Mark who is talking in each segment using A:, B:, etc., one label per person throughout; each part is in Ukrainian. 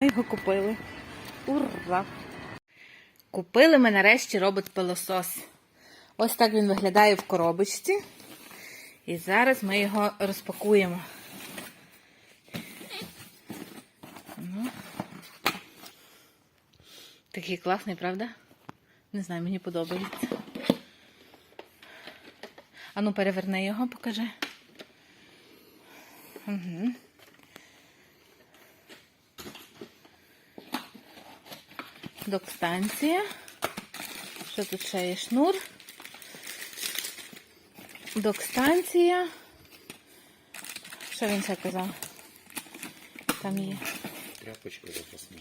A: Ми його купили. Ура! Купили ми нарешті робот-пилосос. Ось так він виглядає в коробочці. І зараз ми його розпакуємо. Ну. Такий класний, правда? Не знаю, мені подобається. Ану, переверни його, покажи. Угу. Док-станція. Що тут ще є шнур? Док-станція. Що він ще казав? Там є.
B: Тряпочка запасна.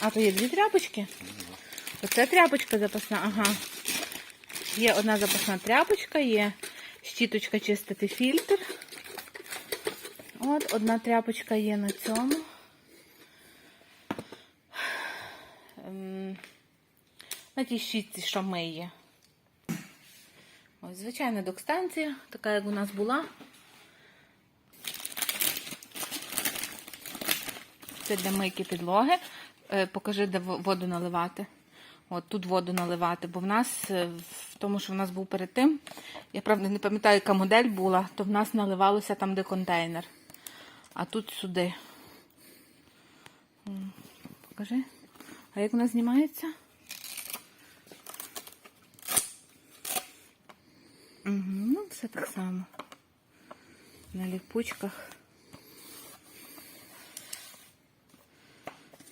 A: А, то є дві тряпочки? Оце тряпочка запасна, ага. Є одна запасна тряпочка, є щіточка чистити фільтр. От, одна тряпочка є на цьому. На тій щітці, що миє. Ось, звичайна докстанція, така як у нас була. Це для мийки підлоги. Е, Покажи, де воду наливати. От тут воду наливати, бо в нас, е, в тому, що в нас був перед тим, я правда не пам'ятаю, яка модель була, то в нас наливалося там, де контейнер. А тут сюди. Покажи. А як вона знімається? Угу, ну, все так само. На ліпучках.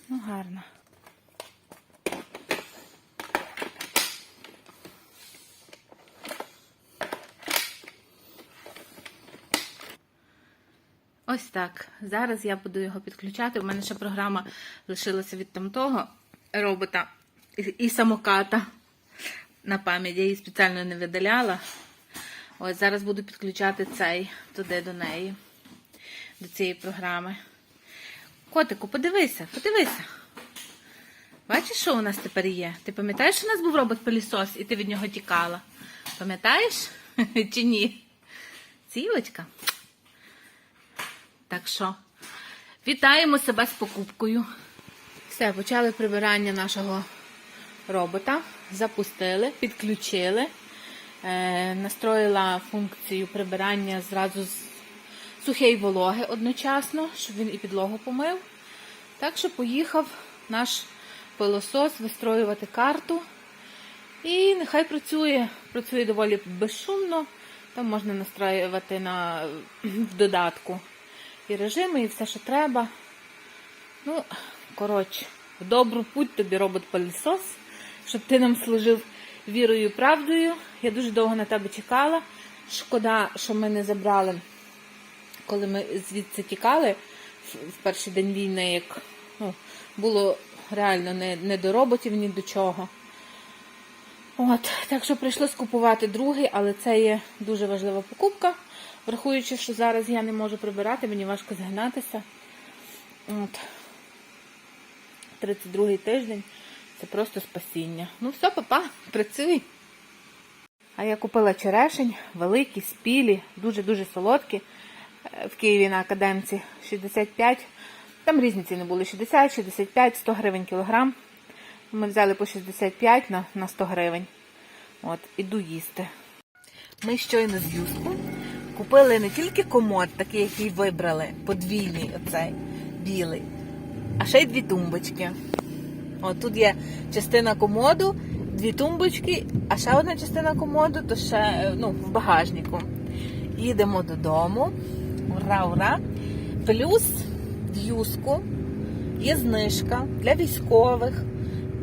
A: Ну, гарно. Ось так. Зараз я буду його підключати. У мене ще програма лишилася від тамтого робота і, самоката на пам'ять. Я її спеціально не видаляла. Ось зараз буду підключати цей туди до неї, до цієї програми. Котику, подивися, подивися. Бачиш, що у нас тепер є? Ти пам'ятаєш, що у нас був робот-пилісос і ти від нього тікала? Пам'ятаєш чи ні? Цілочка. Так що, вітаємо себе з покупкою. Все, почали прибирання нашого робота. Запустили, підключили. Е, настроїла функцію прибирання зразу з сухе і вологе одночасно, щоб він і підлогу помив. Так що поїхав наш пилосос вистроювати карту. І нехай працює. Працює доволі безшумно. Там можна настроювати на в додатку і режими, і все, що треба. Ну, коротше, в добру путь тобі робот пилісос, щоб ти нам служив вірою і правдою. Я дуже довго на тебе чекала. Шкода, що ми не забрали, коли ми звідси тікали в перший день війни, як ну, було реально не, не до роботів, ні до чого. От, так що прийшлось купувати другий, але це є дуже важлива покупка, врахуючи, що зараз я не можу прибирати, мені важко згинатися. От. 32-й тиждень це просто спасіння. Ну все, папа, працюй. А я купила черешень, великі, спілі, дуже-дуже солодкі. Е, В Києві на академці 65. Там різні ціни були 60, 65, 100 гривень кілограм. Ми взяли по 65 на, на 100 гривень. От, іду їсти. Ми щойно з Юску купили не тільки комод, такий, який вибрали, подвійний оцей білий, а ще й дві тумбочки. От тут є частина комоду, дві тумбочки, а ще одна частина комоду, то ще е, ну, в багажнику. Їдемо додому. Ура, ура! Плюс в Юску є знижка для військових,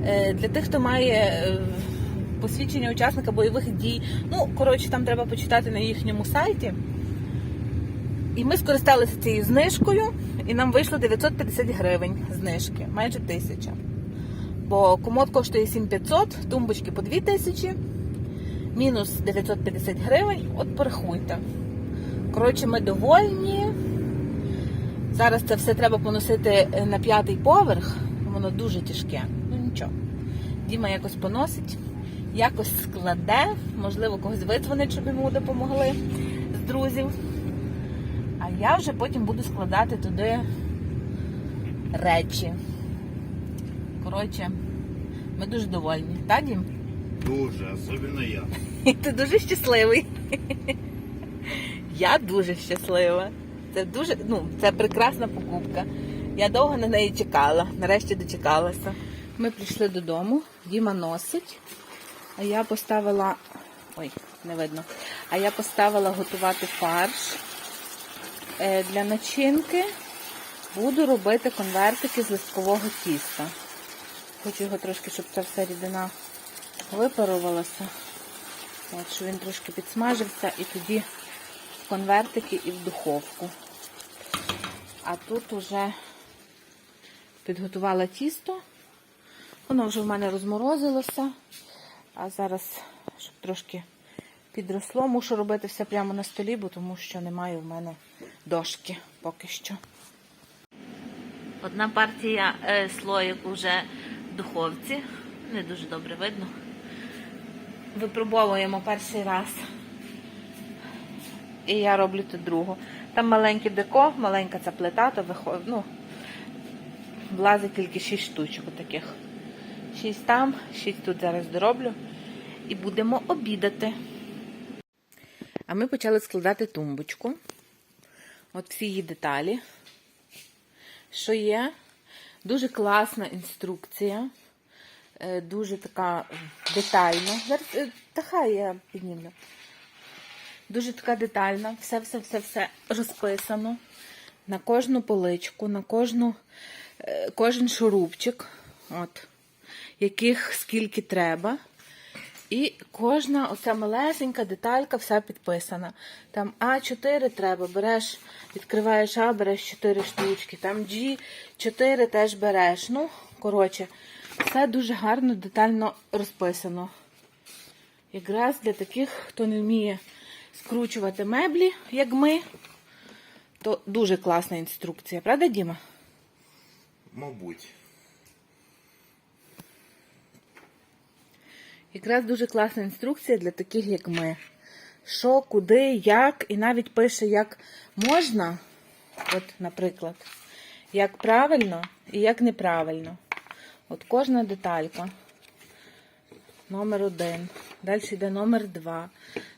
A: е, для тих, хто має е, посвідчення учасника бойових дій. Ну, коротше, там треба почитати на їхньому сайті. І ми скористалися цією знижкою, і нам вийшло 950 гривень знижки, майже тисяча. Бо комод коштує 7500, тумбочки по 2000, мінус 950 гривень, от порахуйте. Коротше, ми довольні. Зараз це все треба поносити е, на п'ятий поверх, воно дуже тяжке. Ну нічого. Діма якось поносить, якось складе, можливо, когось видзвонить, щоб йому допомогли з друзів. А я вже потім буду складати туди речі. Коротше, ми дуже довольні. Та, Дім?
B: Дуже, особенно я.
A: Ти дуже щасливий. Я дуже щаслива. Це дуже, ну, це прекрасна покупка. Я довго на неї чекала, нарешті дочекалася. Ми прийшли додому, Діма носить, а я поставила. Ой, не видно. А я поставила готувати фарш Е, для начинки. Буду робити конвертики з листкового тіста. Хочу його трошки, щоб ця вся рідина випарувалася. От, щоб він трошки підсмажився і тоді в конвертики і в духовку. А тут уже підготувала тісто. Воно вже в мене розморозилося. А зараз, щоб трошки підросло, мушу робити все прямо на столі, бо тому що немає в мене дошки поки що. Одна партія е, слоїк уже духовці. Не дуже добре видно. Випробовуємо перший раз. І я роблю тут другу. Там маленьке деко, маленька ця плита, то виходить, ну, влазить тільки 6 штучок таких. 6 там, 6 тут зараз дороблю. І будемо обідати. А ми почали складати тумбочку. От всі її деталі. Що є? Дуже класна інструкція. Е, Дуже така детальна. Зараз е, та хай я піднімлю. Дуже така детальна. Все, все, все, все розписано. На кожну поличку, на кожну, е, кожен шурупчик. От. Яких скільки треба. І кожна оця малесенька деталька вся підписана. Там А4 треба, береш, відкриваєш А, береш 4 штучки. Там G4 теж береш. Ну, коротше, все дуже гарно, детально розписано. Якраз для таких, хто не вміє скручувати меблі, як ми, то дуже класна інструкція, правда, Діма?
B: Мабуть.
A: Якраз дуже класна інструкція для таких, як ми. Що, куди, як, і навіть пише, як можна, от, наприклад, як правильно і як неправильно. От кожна деталька. Номер один. Далі йде номер два,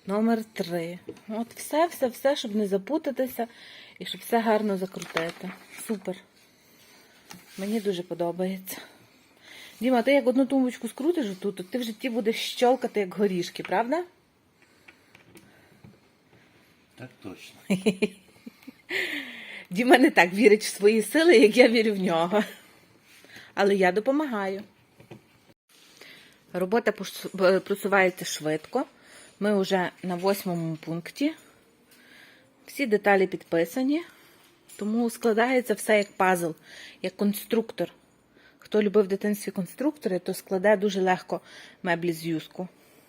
A: номер три. От все, все, все, щоб не запутатися і щоб все гарно закрутити. Супер. Мені дуже подобається. Діма, ти як одну тумбочку скрутиш отут, то ти в житті будеш щолкати, як горішки, правда?
B: Так точно.
A: Діма не так вірить в свої сили, як я вірю в нього. Але я допомагаю. Робота е, просувається швидко. Ми вже на восьмому пункті. Всі деталі підписані, тому складається все як пазл, як конструктор. Хто любив в дитинстві конструктори, то складе дуже легко меблі з юску.